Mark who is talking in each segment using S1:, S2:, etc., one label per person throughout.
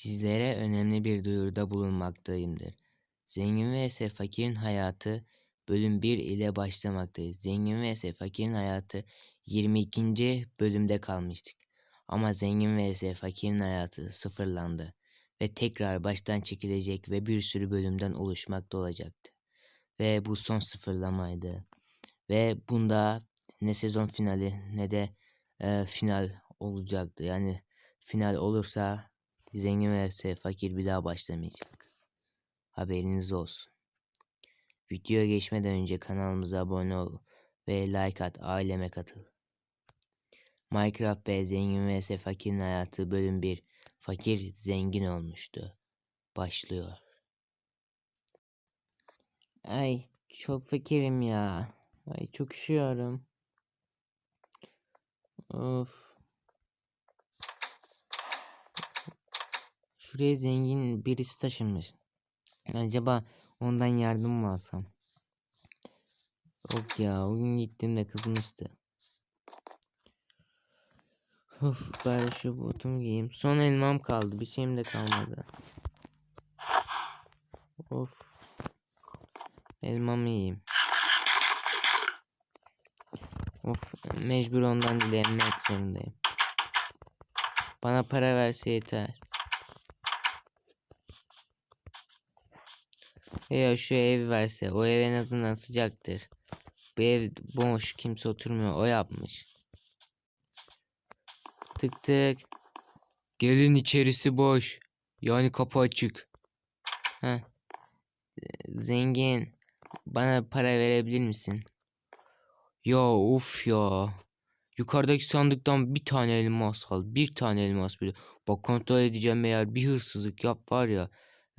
S1: Sizlere önemli bir duyuruda bulunmaktayımdır. Zengin vs Fakirin Hayatı bölüm 1 ile başlamaktayız. Zengin vs Fakirin Hayatı 22. bölümde kalmıştık. Ama Zengin vs Fakirin Hayatı sıfırlandı ve tekrar baştan çekilecek ve bir sürü bölümden oluşmakta olacaktı. Ve bu son sıfırlamaydı. Ve bunda ne sezon finali ne de e, final olacaktı. Yani final olursa Zengin vs fakir bir daha başlamayacak. Haberiniz olsun. Videoya geçmeden önce kanalımıza abone ol ve like at, aileme katıl. Minecraft ve Zengin vs Fakirin Hayatı bölüm 1 Fakir zengin olmuştu. Başlıyor. Ay çok fakirim ya. Ay çok üşüyorum. Of. Şuraya zengin birisi taşınmış. Acaba ondan yardım mı alsam? Yok ya o gün gittiğimde kızmıştı. Of bari şu botumu giyeyim. Son elmam kaldı. Bir şeyim de kalmadı. Of. Elmamı yiyeyim. Of mecbur ondan dilenmek zorundayım. Bana para verse yeter. Veya şu ev verse. O ev en azından sıcaktır. Bu ev boş. Kimse oturmuyor. O yapmış. Tık tık. Gelin içerisi boş. Yani kapı açık. Heh. Zengin. Bana para verebilir misin? Ya of ya. Yukarıdaki sandıktan bir tane elmas al. Bir tane elmas bile. Bak kontrol edeceğim eğer bir hırsızlık yap var ya.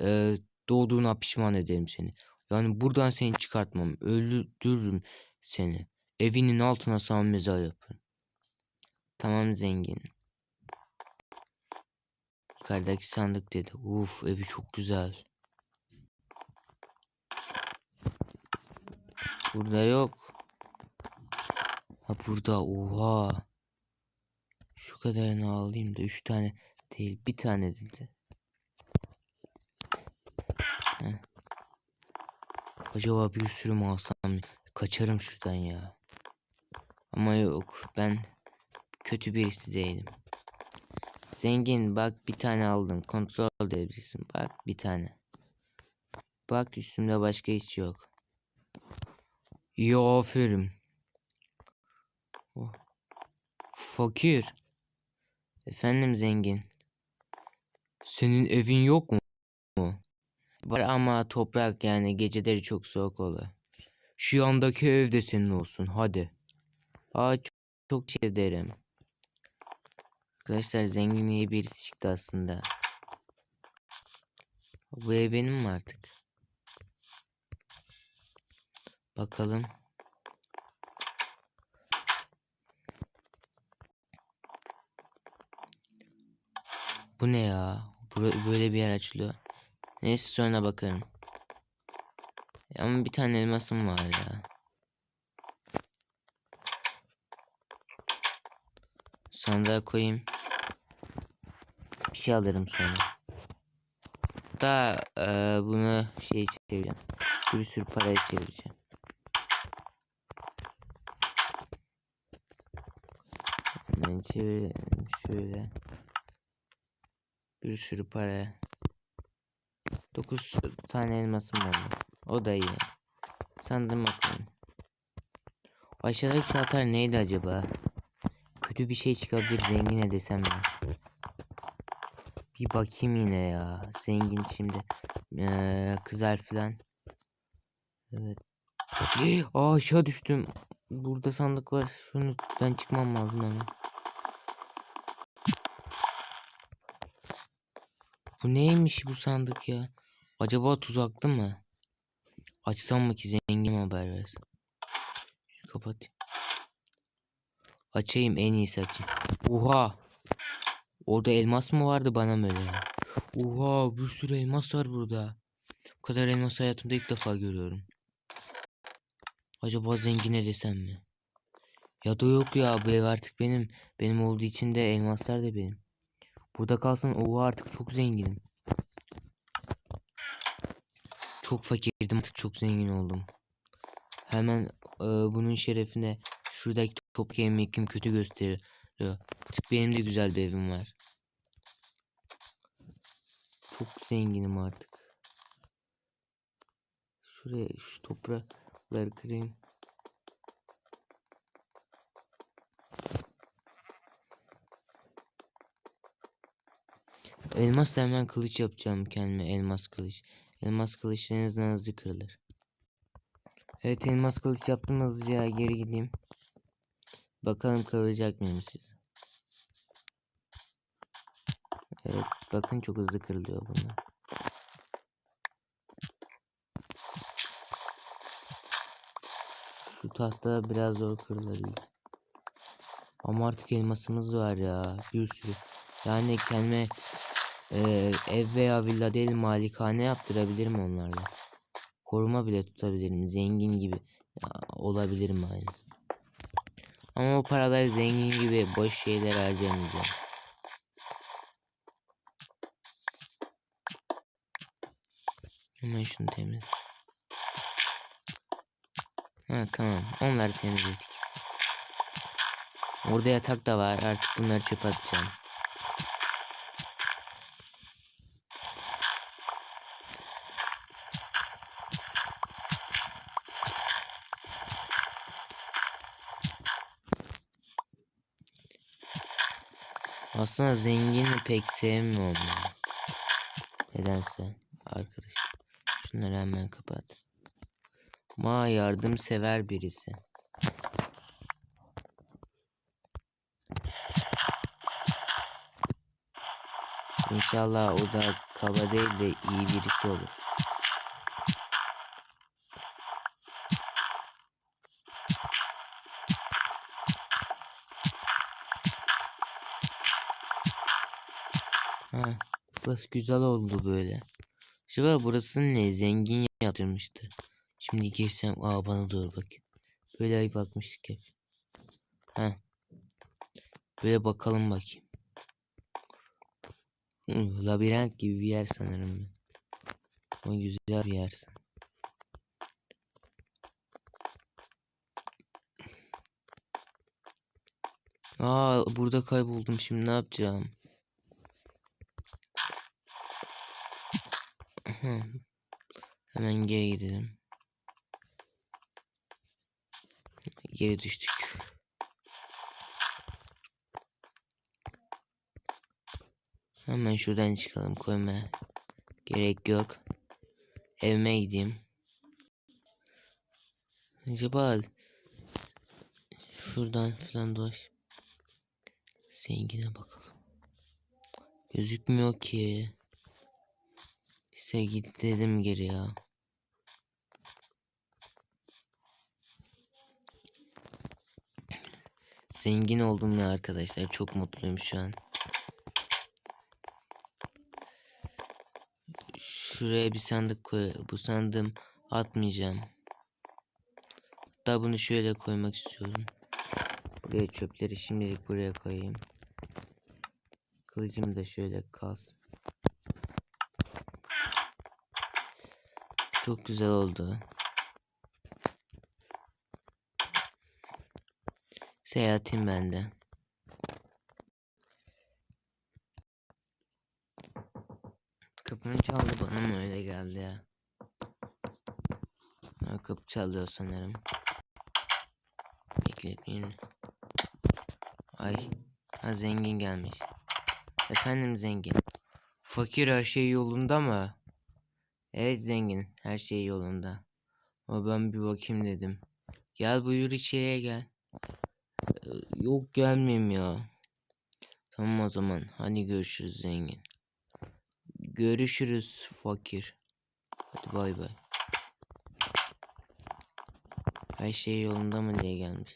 S1: E, doğduğuna pişman ederim seni. Yani buradan seni çıkartmam. Öldürürüm seni. Evinin altına sana mezar yaparım. Tamam zengin. Yukarıdaki sandık dedi. Uf evi çok güzel. Burada yok. Ha burada oha. Şu kadarını alayım da üç tane değil bir tane dedi. Heh. Acaba bir sürü mü alsam kaçarım şuradan ya. Ama yok ben kötü birisi değilim. Zengin bak bir tane aldın kontrol edebilirsin bak bir tane. Bak üstümde başka hiç yok. İyi aferin. Oh. Fakir. Efendim zengin. Senin evin yok mu? Var ama toprak yani geceleri çok soğuk oluyor. Şu yandaki ev de senin olsun hadi. Aa çok, çok şey ederim. Arkadaşlar zengin iyi birisi çıktı aslında. Bu ev benim mi artık? Bakalım. Bu ne ya? Böyle bir yer açılıyor. Neyse sonra bakarım. Ama bir tane elmasım var ya. Sandığa koyayım. Bir şey alırım sonra. Da e, bunu şey çevireceğim. Bir sürü paraya çevireceğim. Hemen çevirelim şöyle. Bir sürü para. 9 tane elmasım oldu. O da iyi. Sandım bakalım. Aşağıdaki şalter neydi acaba? Kötü bir şey çıkabilir zengin desem ya. Bir bakayım yine ya. Zengin şimdi ee, kızar filan. Evet. Aa aşağı düştüm. Burada sandık var. Şunu ben çıkmam lazım hemen. Bu neymiş bu sandık ya? Acaba tuzaklı mı? Açsam mı ki zengin haber versin. Kapat. Açayım en iyisi açayım. Oha. Orada elmas mı vardı bana mı öyle? Oha bir sürü elmas var burada. Bu kadar elmas hayatımda ilk defa görüyorum. Acaba zengine desem mi? Ya da yok ya bu ev artık benim. Benim olduğu için de elmaslar da benim. Burada kalsın. Oha artık çok zenginim. Çok fakirdim artık çok zengin oldum. Hemen e, bunun şerefine şuradaki top yemekim kötü gösteriyor. Artık benim de güzel bir evim var. Çok zenginim artık. Şuraya şu toprakları kırayım. Elmas hemen kılıç yapacağım kendime elmas kılıç. Elmas kılıç en azından hızlı kırılır. Evet elmas kılıç yaptım hızlıca geri gideyim. Bakalım kırılacak mıymışız. Evet bakın çok hızlı kırılıyor bunlar. Şu tahta biraz zor kırılır iyi. Ama artık elmasımız var ya bir sürü. Yani kendime e, ev veya villa değil malikane yaptırabilirim onlarla. Koruma bile tutabilirim. Zengin gibi ya, olabilirim yani. Ama o paraları zengin gibi boş şeyler harcamayacağım. Hemen şunu temiz. Ha tamam. Onları temizledik. Orada yatak da var. Artık bunları çöpe atacağım. Aslında zengini pek sevmiyorum. Nedense arkadaş. Şunları hemen kapat. Ma yardımsever birisi. İnşallah o da kaba değil de iyi birisi olur. Ha, burası güzel oldu böyle. Acaba burası ne? Zengin yaptırmıştı. Şimdi girsem aa bana doğru bak. Böyle ay bakmıştık hep. Ha. Böyle bakalım bakayım. Hmm, labirent gibi bir yer sanırım. Ama güzel bir yer. Aa burada kayboldum şimdi ne yapacağım? Hemen geri gidelim. Geri düştük. Hemen şuradan çıkalım koyma. Gerek yok. Evime gideyim. Acaba şuradan falan dolaş. Zengine bakalım. Gözükmüyor ki. İşte git dedim geri ya. Zengin oldum ya arkadaşlar. Çok mutluyum şu an. Şuraya bir sandık koy. Bu sandığım atmayacağım. Hatta bunu şöyle koymak istiyorum. Buraya çöpleri şimdilik buraya koyayım. Kılıcım da şöyle kalsın. Çok güzel oldu. Seyahatim bende. Kapını çaldı bana mı öyle geldi ya? Ha, kapı çalıyor sanırım. Bekletmeyin. Ay. Ha zengin gelmiş. Efendim zengin. Fakir her şey yolunda mı? Evet zengin. Her şey yolunda. Ama ben bir bakayım dedim. Gel buyur içeriye gel. Ee, Yok gelmeyeyim ya. Tamam o zaman. Hadi görüşürüz zengin. Görüşürüz fakir. Hadi bay bay. Her şey yolunda mı diye gelmiş.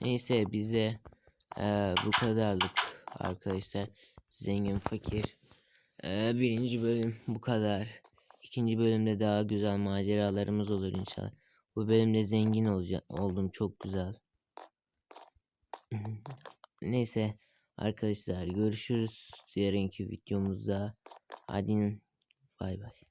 S1: Neyse bize eee, bu kadarlık arkadaşlar. Zengin fakir. Eee, birinci bölüm bu kadar. İkinci bölümde daha güzel maceralarımız olur inşallah. Bu bölümde zengin olacak oldum çok güzel. neyse arkadaşlar görüşürüz yarınki videomuzda. Hadi bay bay.